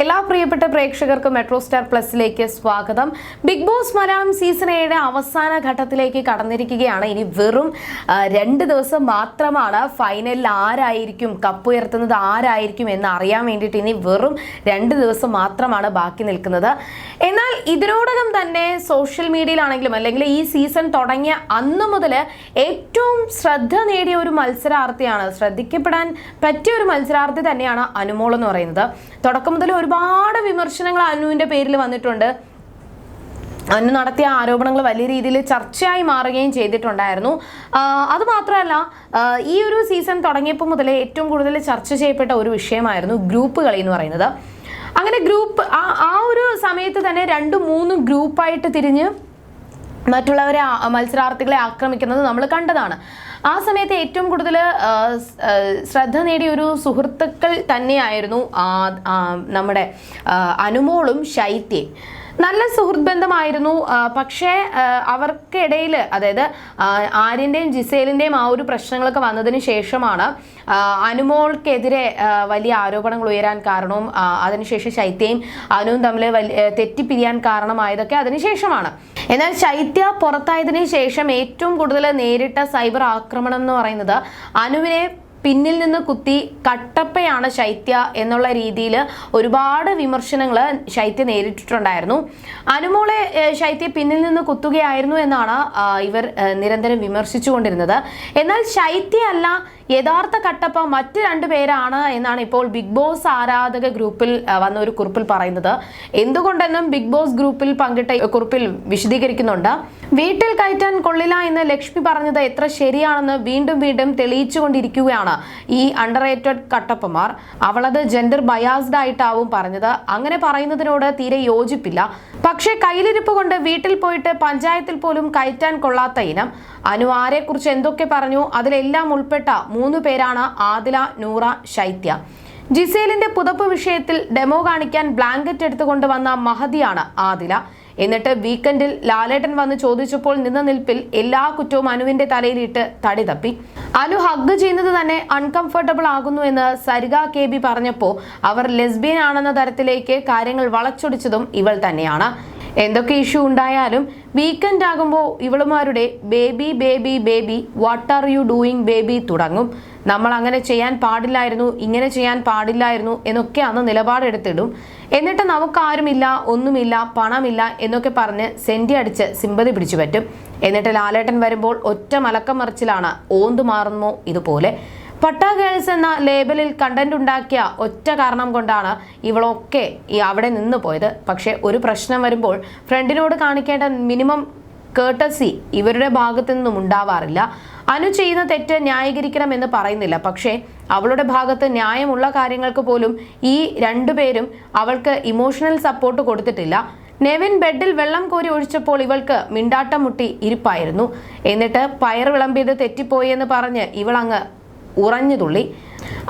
എല്ലാ പ്രിയപ്പെട്ട പ്രേക്ഷകർക്കും മെട്രോ സ്റ്റാർ പ്ലസിലേക്ക് സ്വാഗതം. ബിഗ് ബോസ് മലയാളം സീസൺ ഏഴ് അവസാന ഘട്ടത്തിലേക്ക് കടന്നിരിക്കുകയാണ്. ഇനി വെറും രണ്ട് ദിവസം മാത്രമാണ് ഫൈനലിൽ ആരായിരിക്കും കപ്പ് ഉയർത്തുന്നത് ആരായിരിക്കും എന്ന് അറിയാൻ വേണ്ടിയിട്ട് ഇനി വെറും രണ്ട് ദിവസം മാത്രമാണ് ബാക്കി നിൽക്കുന്നത്. എന്നാൽ ഇതിനോടകം തന്നെ സോഷ്യൽ മീഡിയയിലാണെങ്കിലും അല്ലെങ്കിൽ ഈ സീസൺ തുടങ്ങിയ അന്ന് മുതൽ ഏറ്റവും ശ്രദ്ധ നേടിയ ഒരു മത്സരാർത്ഥിയാണ് ശ്രദ്ധിക്കപ്പെടാൻ പറ്റിയ ഒരു മത്സരാർത്ഥി തന്നെയാണ് അനുമോൾ എന്ന് പറയുന്നത്. തുടക്കം മുതൽ ഒരുപാട് വിമർശനങ്ങൾ അനുവിന്റെ പേരിൽ വന്നിട്ടുണ്ട്. അന്ന് നടത്തിയ ആരോപണങ്ങൾ വലിയ രീതിയിൽ ചർച്ചയായി മാറുകയും ചെയ്തിട്ടുണ്ടായിരുന്നു. അതുമാത്രമല്ല അത് ഈ ഒരു സീസൺ തുടങ്ങിയപ്പോൾ മുതലേ ഏറ്റവും കൂടുതൽ ചർച്ച ചെയ്യപ്പെട്ട ഒരു വിഷയമായിരുന്നു ഗ്രൂപ്പ് കളി എന്ന് പറയുന്നത്. അങ്ങനെ ഗ്രൂപ്പ് ആ ആ ഒരു സമയത്ത് തന്നെ രണ്ടും മൂന്നും ഗ്രൂപ്പായിട്ട് തിരിഞ്ഞ് മറ്റുള്ളവരെ മത്സരാർത്ഥികളെ ആക്രമിക്കുന്നത് നമ്മൾ കണ്ടതാണ്. ആ സമയത്ത് ഏറ്റവും കൂടുതൽ ശ്രദ്ധ നേടിയ ഒരു സുഹൃത്തുക്കൾ തന്നെയായിരുന്നു നമ്മുടെ അനുമോളും ശൈത്യയും നല്ല സുഹൃത്ത് ബന്ധമായിരുന്നു. പക്ഷേ അവർക്കിടയിൽ അതായത് ആര്യന്റെയും ജിസേലിന്റെയും ആ ഒരു പ്രശ്നങ്ങളൊക്കെ വന്നതിന് ശേഷമാണ് അനുമോൾക്കെതിരെ വലിയ ആരോപണങ്ങൾ ഉയരാൻ കാരണവും അതിനുശേഷം ശൈത്യയും അനുവും തമ്മിൽ തെറ്റിപ്പിരിയാൻ കാരണമായതൊക്കെ അതിനുശേഷമാണ് എന്നാൽ ശൈത്യ പുറത്തായതിനു ശേഷം ഏറ്റവും കൂടുതൽ നേരിട്ട സൈബർ ആക്രമണം എന്ന് പറയുന്നത് അനുവിനെ പിന്നിൽ നിന്ന് കുത്തി കട്ടപ്പയാണ് ശൈത്യ എന്നുള്ള രീതിയിൽ ഒരുപാട് വിമർശനങ്ങൾ ശൈത്യ നേരിട്ടിട്ടുണ്ടായിരുന്നു. അനുമോളെ ശൈത്യ പിന്നിൽ നിന്ന് കുത്തുകയായിരുന്നു എന്നാണ് ഇവർ നിരന്തരം വിമർശിച്ചുകൊണ്ടിരുന്നത്. എന്നാൽ ശൈത്യ അല്ല യഥാർത്ഥ കട്ടപ്പ മറ്റ് രണ്ടു പേരാണ് എന്നാണ് ഇപ്പോൾ ബിഗ് ബോസ് ആരാധക ഗ്രൂപ്പിൽ വന്ന ഒരു കുറിപ്പിൽ പറയുന്നത്. എന്തുകൊണ്ടെന്നും ബിഗ് ബോസ് ഗ്രൂപ്പിൽ പങ്കിട്ട കുറിപ്പിൽ വിശദീകരിക്കുന്നുണ്ട്. വീട്ടിൽ കയറ്റാൻ കൊള്ളില്ല എന്ന് ലക്ഷ്മി പറഞ്ഞത് എത്ര ശരിയാണെന്ന് വീണ്ടും വീണ്ടും തെളിയിച്ചുകൊണ്ടിരിക്കുകയാണ്. ഈ അണ്ടർ കട്ടപ്പമാർ അവളത് ജെൻഡർ ബയാസ്ഡ് ആയിട്ടാവും പറഞ്ഞത്. അങ്ങനെ പറയുന്നതിനോട് തീരെ യോജിപ്പില്ല. പക്ഷേ കയ്യിലിരിപ്പ് കൊണ്ട് വീട്ടിൽ പോയിട്ട് പഞ്ചായത്തിൽ പോലും കയറ്റാൻ കൊള്ളാത്ത ഇനം. അനു ആരെക്കുറിച്ച് എന്തൊക്കെ പറഞ്ഞു? അതിലെല്ലാം ഉൾപ്പെട്ട മൂന്ന് പേരാണ് ആദില നൂറ ശൈത്യ. ജിസേലിന്റെ പുതപ്പ് വിഷയത്തിൽ ഡെമോ കാണിക്കാൻ ബ്ലാങ്കറ്റ് എടുത്തുകൊണ്ട് വന്ന മഹതിയാണ് ആദില. എന്നിട്ട് വീക്കെൻഡിൽ ലാലേട്ടൻ വന്ന് ചോദിച്ചപ്പോൾ നിന്ന നിൽപ്പിൽ എല്ലാ കുറ്റവും അനുവിന്റെ തലയിലിട്ട് തടി തപ്പി. അനു ഹഗ് ചെയ്യുന്നത് തന്നെ അൺകംഫർട്ടബിൾ ആകുന്നു എന്ന് സരിക കെ ബി പറഞ്ഞപ്പോൾ അവർ ലെസ്ബിയൻ ആണെന്ന തരത്തിലേക്ക് കാര്യങ്ങൾ വളച്ചൊടിച്ചതും ഇവൾ തന്നെയാണ്. എന്തൊക്കെ ഇഷ്യൂ ഉണ്ടായാലും വീക്കെൻഡ് ആകുമ്പോൾ ഇവളുമാരുടെ baby baby baby what are you doing baby തുടങ്ങും. നമ്മൾ അങ്ങനെ ചെയ്യാൻ പാടില്ലായിരുന്നു ഇങ്ങനെ ചെയ്യാൻ പാടില്ലായിരുന്നു എന്നൊക്കെ അന്ന് നിലപാടെടുത്തിടും. എന്നിട്ട് നമുക്കാരുമില്ല ഒന്നുമില്ല പണമില്ല എന്നൊക്കെ പറഞ്ഞ് സെന്റി അടിച്ച് സിമ്പതി പിടിച്ചു പറ്റും. എന്നിട്ട് ലാലേട്ടൻ വരുമ്പോൾ ഒറ്റ മലക്കം മറിച്ചിലാണ് ഓന്തു മാറുന്നു ഇതുപോലെ. പട്ട ഗേൾസ് എന്ന ലേബലിൽ കണ്ടന്റ് ഉണ്ടാക്കിയ ഒറ്റ കാരണം കൊണ്ടാണ് ഇവളൊക്കെ ഈ അവിടെ നിന്ന് പോയത്. പക്ഷേ ഒരു പ്രശ്നം വരുമ്പോൾ ഫ്രണ്ടിനോട് കാണിക്കേണ്ട മിനിമം കേട്ടസി ഇവരുടെ ഭാഗത്തു നിന്നും ഉണ്ടാവാറില്ല. അനു ചെയ്യുന്ന തെറ്റ് ന്യായീകരിക്കണം എന്ന് പറയുന്നില്ല. പക്ഷേ അവളുടെ ഭാഗത്ത് ന്യായമുള്ള കാര്യങ്ങൾക്ക് പോലും ഈ രണ്ടുപേരും അവൾക്ക് ഇമോഷണൽ സപ്പോർട്ട് കൊടുത്തിട്ടില്ല. നെവിൻ ബെഡിൽ വെള്ളം കോരി ഒഴിച്ചപ്പോൾ ഇവൾക്ക് മിണ്ടാട്ടം മുട്ടി ഇരിപ്പായിരുന്നു. എന്നിട്ട് പയർ വിളമ്പിയത് തെറ്റിപ്പോയി എന്ന് പറഞ്ഞ് ഇവളങ്ങ് ഉറഞ്ഞു തുള്ളി.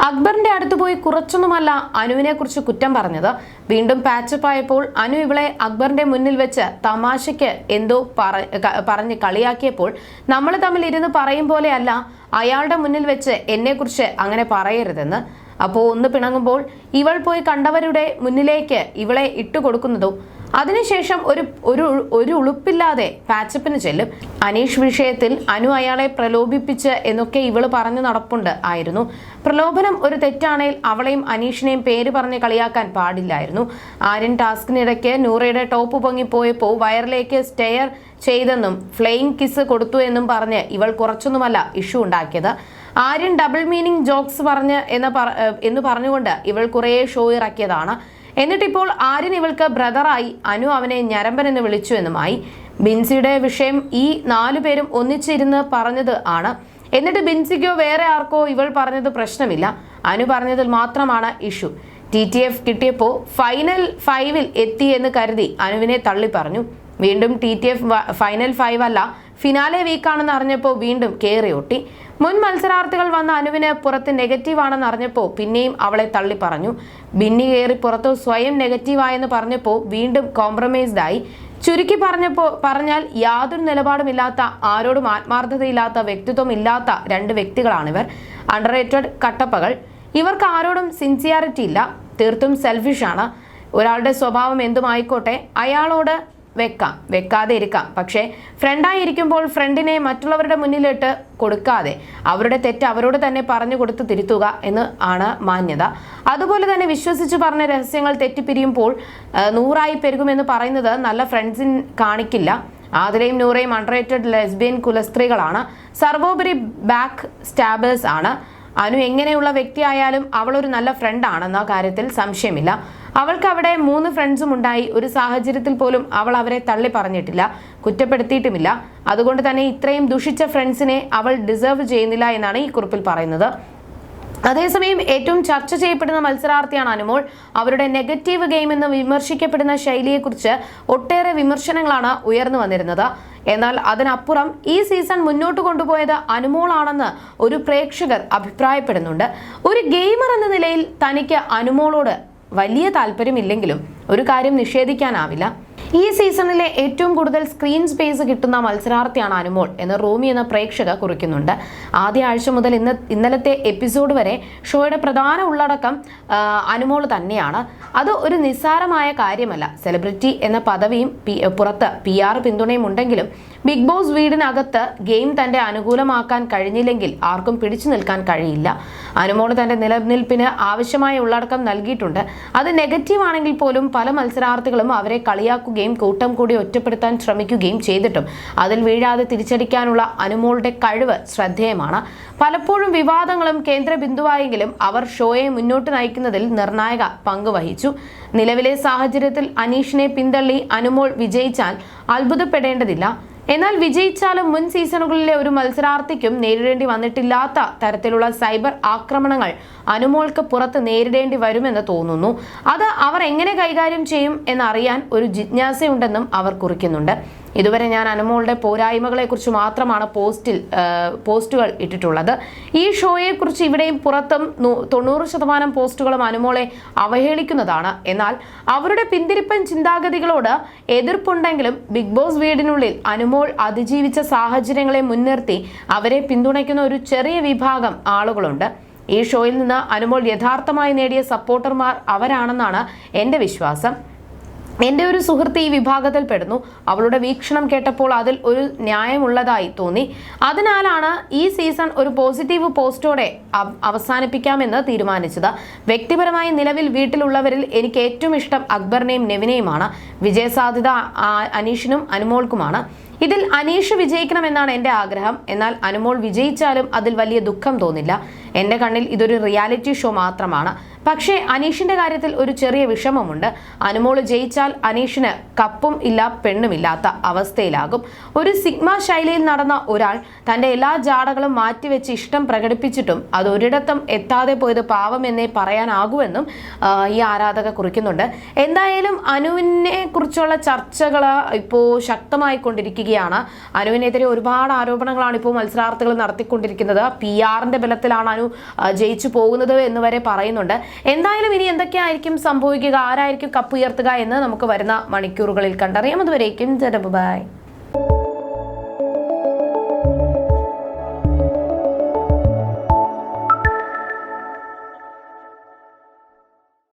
അക്ബറിന്റെ അടുത്ത് പോയി കുറച്ചൊന്നുമല്ല അനുവിനെ കുറിച്ച് കുറ്റം പറഞ്ഞത്. വീണ്ടും പാച്ചപ്പ് ആയപ്പോൾ അനു ഇവളെ അക്ബറിന്റെ മുന്നിൽ വെച്ച് തമാശയ്ക്ക് എന്തോ പറ- പറഞ്ഞ് കളിയാക്കിയപ്പോൾ നമ്മൾ തമ്മിൽ ഇരുന്ന് പറയും പോലെയല്ല അയാളുടെ മുന്നിൽ വെച്ച് എന്നെക്കുറിച്ച് അങ്ങനെ പറയരുതെന്ന്. അപ്പോൾ ഒന്ന് പിണങ്ങുമ്പോൾ ഇവൾ പോയി കണ്ടവരുടെ മുന്നിലേക്ക് ഇവളെ ഇട്ടുകൊടുക്കുന്നതോ അതിനുശേഷം ഒരു ഒരു ഒരു ഉളുപ്പില്ലാതെ പാച്ചപ്പിന് ചെല്ലും. അനീഷ് വിഷയത്തിൽ അനു അയാളെ പ്രലോഭിപ്പിച്ച് എന്നൊക്കെ ഇവൾ പറഞ്ഞു നടപ്പുണ്ട് ആയിരുന്നു. പ്രലോഭനം ഒരു തെറ്റാണേൽ അവളെയും അനീഷിനെയും പേര് പറഞ്ഞ് കളിയാക്കാൻ പാടില്ലായിരുന്നു. ആര്യൻ ടാസ്കിനിടയ്ക്ക് നൂറയുടെ ടോപ്പ് പൊങ്ങിപ്പോയപ്പോൾ വയറിലേക്ക് സ്റ്റെയർ ചെയ്തെന്നും ഫ്ലെയിങ് കിസ് കൊടുത്തു എന്നും പറഞ്ഞ് ഇവൾ കുറച്ചൊന്നുമല്ല ഇഷ്യൂ ഉണ്ടാക്കിയത്. ആര്യൻ ഡബിൾ മീനിങ് ജോക്സ് പറഞ്ഞ് എന്ന് പറ എന്ന് പറഞ്ഞുകൊണ്ട് ഇവൾ കുറേ ഷോ ഇറക്കിയതാണ്. എന്നിട്ടിപ്പോൾ ആര്യൻ ഇവൾക്ക് ബ്രദറായി അനു അവനെ ഞരമ്പൻ എന്ന് വിളിച്ചു എന്നുമായി. ബിൻസിയുടെ വിഷയം ഈ നാലു പേരും ഒന്നിച്ചിരുന്ന് പറഞ്ഞത് ആണ്. എന്നിട്ട് ബിൻസിക്കോ വേറെ ആർക്കോ ഇവൾ പറഞ്ഞത് പ്രശ്നമില്ല. അനു പറഞ്ഞതിൽ മാത്രമാണ് ഇഷ്യൂ. ടി ടി എഫ് കിട്ടിയപ്പോൾ ഫൈനൽ ഫൈവിൽ എത്തി എന്ന് കരുതി. അനുവിനെ തള്ളി പറഞ്ഞു. വീണ്ടും T T F final five അല്ല ഫിനാലെ വീക്കാണെന്ന് അറിഞ്ഞപ്പോൾ വീണ്ടും കയറി ഒട്ടി മുൻ മത്സരാർത്ഥികൾ വന്ന അനുവിന് പുറത്ത് നെഗറ്റീവ് ആണെന്ന് അറിഞ്ഞപ്പോൾ പിന്നെയും അവളെ തള്ളി പറഞ്ഞു. ബിന്നി കയറി പുറത്തു സ്വയം നെഗറ്റീവായെന്ന് പറഞ്ഞപ്പോൾ വീണ്ടും കോംപ്രമൈസ്ഡ് ആയി. ചുരുക്കി പറഞ്ഞപ്പോൾ പറഞ്ഞാൽ യാതൊരു നിലപാടുമില്ലാത്ത ആരോടും ആത്മാർത്ഥതയില്ലാത്ത വ്യക്തിത്വം ഇല്ലാത്ത രണ്ട് വ്യക്തികളാണിവർ. അണ്ടർ കട്ടപ്പകൾ. ഇവർക്ക് ആരോടും സിൻസിയാരിറ്റി ഇല്ല. തീർത്തും സെൽഫിഷാണ് ഒരാളുടെ സ്വഭാവം എന്തുമായിക്കോട്ടെ അയാളോട് വെക്കാം. വെക്കാതെ ഇരിക്കാം. പക്ഷേ ഫ്രണ്ടായിരിക്കുമ്പോൾ ഫ്രണ്ടിനെ മറ്റുള്ളവരുടെ മുന്നിലിട്ട് കൊടുക്കാതെ അവരുടെ തെറ്റ് അവരോട് തന്നെ പറഞ്ഞു കൊടുത്ത് തിരുത്തുക എന്ന് ആണ് മാന്യത. അതുപോലെ തന്നെ വിശ്വസിച്ച് പറഞ്ഞ രഹസ്യങ്ങൾ തെറ്റിപ്പിരിയുമ്പോൾ നൂറായി പെരുകുമെന്ന് പറയുന്നത് നല്ല ഫ്രണ്ട്സിൻ കാണിക്കില്ല. ആതിരയും നൂറയും അൺറേറ്റഡ് ലെസ്ബിയൻ കുലസ്ത്രീകളാണ്. സർവോപരി ബാക്ക് സ്റ്റാബേഴ്സ് ആണ്. അനു എങ്ങനെയുള്ള വ്യക്തിയായാലും അവളൊരു നല്ല ഫ്രണ്ട് ആണെന്ന കാര്യത്തിൽ സംശയമില്ല. അവൾക്ക് അവിടെ മൂന്ന് ഫ്രണ്ട്സും ഉണ്ടായി. ഒരു സാഹചര്യത്തിൽ പോലും അവൾ അവരെ തള്ളി പറഞ്ഞിട്ടില്ല. കുറ്റപ്പെടുത്തിയിട്ടുമില്ല. അതുകൊണ്ട് തന്നെ ഇത്രയും ദുഷിച്ച ഫ്രണ്ട്സിനെ അവൾ ഡിസേർവ് ചെയ്യുന്നില്ല എന്നാണ് ഈ കുറിപ്പിൽ പറയുന്നത്. അതേസമയം ഏറ്റവും ചർച്ച ചെയ്യപ്പെടുന്ന മത്സരാർത്ഥിയാണ് അനുമോൾ. അവരുടെ നെഗറ്റീവ് ഗെയിം എന്ന് വിമർശിക്കപ്പെടുന്ന ശൈലിയെക്കുറിച്ച് ഒട്ടേറെ വിമർശനങ്ങളാണ് ഉയർന്നു വന്നിരുന്നത്. എന്നാൽ അതിനപ്പുറം ഈ സീസൺ മുന്നോട്ട് കൊണ്ടുപോയത് അനുമോളാണെന്ന് ഒരു പ്രേക്ഷകർ അഭിപ്രായപ്പെടുന്നുണ്ട്. ഒരു ഗെയിമർ എന്ന നിലയിൽ തനിക്ക് അനുമോളോട് വലിയ താല്പര്യമില്ലെങ്കിലും ഒരു കാര്യം നിഷേധിക്കാനാവില്ല. ഈ സീസണിലെ ഏറ്റവും കൂടുതൽ സ്ക്രീൻ സ്പേസ് കിട്ടുന്ന മത്സരാർത്ഥിയാണ് അനുമോൾ എന്ന് റോമി എന്ന പ്രേക്ഷക കുറിക്കുന്നുണ്ട്. ആദ്യ ആഴ്ച മുതൽ ഇന്ന് ഇന്നലത്തെ എപ്പിസോഡ് വരെ ഷോയുടെ പ്രധാന ഉള്ളടക്കം അനുമോൾ തന്നെയാണ്. അത് ഒരു നിസ്സാരമായ കാര്യമല്ല. സെലിബ്രിറ്റി എന്ന പദവിയും പുറത്ത് പി ആർ പിന്തുണയും ഉണ്ടെങ്കിലും ബിഗ് ബോസ് വീടിനകത്ത് ഗെയിം തന്റെ അനുകൂലമാക്കാൻ കഴിഞ്ഞില്ലെങ്കിൽ ആർക്കും പിടിച്ചു നിൽക്കാൻ കഴിയില്ല. അനുമോൾ തന്റെ നിലനിൽപ്പിന് ആവശ്യമായ ഉള്ളടക്കം നൽകിയിട്ടുണ്ട്. അത് നെഗറ്റീവ് ആണെങ്കിൽ പോലും പല മത്സരാർത്ഥികളും അവരെ കളിയാക്കുകയും കൂട്ടം കൂടി ഒറ്റപ്പെടുത്താൻ ശ്രമിക്കുകയും ചെയ്തിട്ടും. അതിൽ വീഴാതെ തിരിച്ചടിക്കാനുള്ള അനുമോളുടെ കഴിവ് ശ്രദ്ധേയമാണ്. പലപ്പോഴും വിവാദങ്ങളും കേന്ദ്ര ബിന്ദുവായെങ്കിലും അവർ ഷോയെ മുന്നോട്ട് നയിക്കുന്നതിൽ നിർണായക പങ്ക് വഹിച്ചു. നിലവിലെ സാഹചര്യത്തിൽ അനീഷിനെ പിന്തള്ളി അനുമോൾ വിജയിച്ചാൽ അത്ഭുതപ്പെടേണ്ടതില്ല. എന്നാൽ വിജയിച്ചാലും മുൻ സീസണുകളിലെ ഒരു മത്സരാർത്ഥിക്കും നേരിടേണ്ടി വന്നിട്ടില്ലാത്ത തരത്തിലുള്ള സൈബർ ആക്രമണങ്ങൾ അനുമോൾക്ക് പുറത്ത് നേരിടേണ്ടി വരുമെന്ന് തോന്നുന്നു. അത് അവർ എങ്ങനെ കൈകാര്യം ചെയ്യും എന്നറിയാൻ ഒരു ജിജ്ഞാസയുണ്ടെന്നും അവർ കുറിക്കുന്നുണ്ട്. ഇതുവരെ ഞാൻ അനുമോളുടെ പോരായ്മകളെക്കുറിച്ച് മാത്രമാണ് പോസ്റ്റിൽ പോസ്റ്റുകൾ ഇട്ടിട്ടുള്ളത്. ഈ ഷോയെക്കുറിച്ച് ഇവിടെയും പുറത്തും തൊണ്ണൂറ് ശതമാനം പോസ്റ്റുകളും അനുമോളെ അവഹേളിക്കുന്നതാണ്. എന്നാൽ അവരുടെ പിന്തിരിപ്പൻ ചിന്താഗതികളോട് എതിർപ്പുണ്ടെങ്കിലും ബിഗ് ബോസ് വീടിനുള്ളിൽ അനുമോൾ അതിജീവിച്ച സാഹചര്യങ്ങളെ മുൻനിർത്തി അവരെ പിന്തുണയ്ക്കുന്ന ഒരു ചെറിയ വിഭാഗം ആളുകളുണ്ട്. ഈ ഷോയിൽ നിന്ന് അനുമോൾ യഥാർത്ഥമായി നേടിയ സപ്പോർട്ടർമാർ അവരാണെന്നാണ് എന്റെ വിശ്വാസം. എന്റെ ഒരു സുഹൃത്ത് ഈ വിഭാഗത്തിൽ പെടുന്നു. അവളുടെ വീക്ഷണം കേട്ടപ്പോൾ അതിൽ ഒരു ന്യായമുള്ളതായി തോന്നി. അതിനാലാണ് ഈ സീസൺ ഒരു പോസിറ്റീവ് പോസ്റ്റോടെ അവസാനിപ്പിക്കാമെന്ന് തീരുമാനിച്ചത്. വ്യക്തിപരമായി നിലവിൽ വീട്ടിലുള്ളവരിൽ എനിക്ക് ഏറ്റവും ഇഷ്ടം അക്ബറിനെയും നെവിനെയുമാണ്. വിജയസാധ്യത അനീഷിനും അനുമോൾക്കുമാണ്. ഇതിൽ അനീഷ് വിജയിക്കണമെന്നാണ് എന്റെ ആഗ്രഹം. എന്നാൽ അനുമോൾ വിജയിച്ചാലും അതിൽ വലിയ ദുഃഖം തോന്നില്ല. എന്റെ കണ്ണിൽ ഇതൊരു റിയാലിറ്റി ഷോ മാത്രമാണ്. പക്ഷേ അനീഷിന്റെ കാര്യത്തിൽ ഒരു ചെറിയ വിഷമമുണ്ട്. അനുമോൾ ജയിച്ചാൽ അനീഷിന് കപ്പും ഇല്ല പെണ്ണുമില്ലാത്ത അവസ്ഥയിലാകും. ഒരു സിഗ്മ ശൈലിയിൽ നടന്ന ഒരാൾ തന്റെ എല്ലാ ജാടകളും മാറ്റിവെച്ച് ഇഷ്ടം പ്രകടിപ്പിച്ചിട്ടും അത് ഒരിടത്തും എത്താതെ പോയത് പാവം എന്നേ പറയാനാകുമെന്നും ഈ ആരാധക കുറിക്കുന്നുണ്ട്. എന്തായാലും അനുവിനെ കുറിച്ചുള്ള ചർച്ചകൾ ഇപ്പോൾ ശക്തമായി കൊണ്ടിരിക്കുകയാണ്. അനുവിനെതിരെ ഒരുപാട് ആരോപണങ്ങളാണ് ഇപ്പോൾ മത്സരാർത്ഥികൾ നടത്തിക്കൊണ്ടിരിക്കുന്നത്. പി ആറിന്റെ ബലത്തിലാണ് അനു ജയിച്ചു പോകുന്നത് എന്ന് വരെ പറയുന്നുണ്ട്. എന്തായാലും ഇനി എന്തൊക്കെയായിരിക്കും സംഭവിക്കുക? ആരായിരിക്കും കപ്പ് ഉയർത്തുക എന്ന് നമുക്ക് വരുന്ന മണിക്കൂറുകളിൽ കണ്ടറിയാം. അതുവരേക്കും ബൈ.